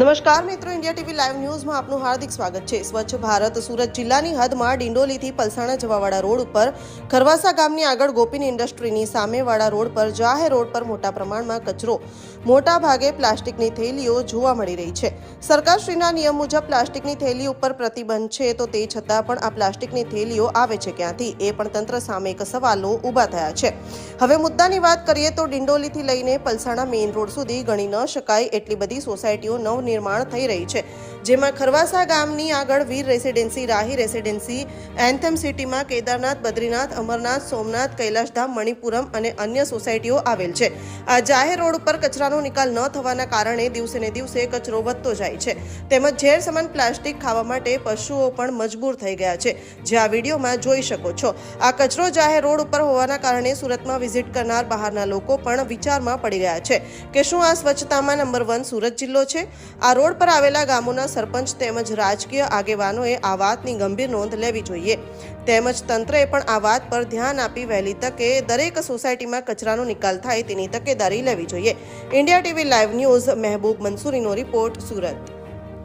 નમસ્કાર મિત્રો, India TV live ન્યૂઝમાં આપનું હાર્દિક સ્વાગત છે. સ્વચ્છ ભારત સુરત જિલ્લાની હદમાં ડિંડોલીથી પલસાણા જવાવાળા રોડ ઉપર, ખરવાસા ગામની આગળ ગોપીન ઇન્ડસ્ટ્રીની સામેવાળા રોડ પર, જાહેર રોડ પર મોટા પ્રમાણમાં કચરો. મોટા ભાગે પ્લાસ્ટિકની થેલીઓ જોવા મળી રહી છે. સરકારશ્રીના નિયમ મુજબ પ્લાસ્ટિકની થેલી ઉપર પ્રતિબંધ છે તો તે છતાં પણ આ પ્લાસ્ટિકની થેલીઓ આવે છે ક્યાંથી? એ પણ તંત્ર સામે એક સવાલો ઊભા થયા છે. હવે મુદ્દાની વાત કરીએ તો ડિંડોલીથી લઈને પલસાણા મેઇન રોડ સુધી ગણી ન શકાય એટલી બધી સોસાયટીઓ નવનિર્માણ થઈ રહી છે. જેમાં ખરવાસા ગામની આગળ Veer Residency, Rahi Residency, Anthem સિટીમાં કેદારનાથ, બદ્રીનાથ, અમરનાથ, સોમનાથ, કૈલાશધામ, મણિપુરમ અને અન્ય સોસાયટીઓ આવેલ છે. આ જાહેર રોડ ઉપર કચરાનો નિકાલ ન થવાના કારણે દિવસે ને દિવસે કચરો વધતો જાય છે. તેમજ ઝેર સમાન પ્લાસ્ટિક ખાવા માટે પશુઓ પણ મજબૂર થઈ ગયા છે. જે આ વિડીયોમાં જોઈ શકો છો. આ કચરો જાહેર રોડ ઉપર હોવાના કારણે સુરતમાં વિઝિટ કરનાર બહારના લોકો પણ વિચારમાં પડી ગયા છે કે શું આ સ્વચ્છતામાં નંબર વન સુરત જિલ્લો છે? આ રોડ પર આવેલા ગામોના સરપંચ તેમજ રાજકીય આગેવાનોએ આ વાતની ગંભીર નોંધ લેવી જોઈએ. તેમજ તંત્રએ પણ આ વાત પર ધ્યાન આપી વહેલી તકે દરેક સોસાયટીમાં કચરાનો નિકાલ થાય તેની તકેદારી લેવી જોઈએ. India TV live news Mehboob મંસૂરીનો report Surat.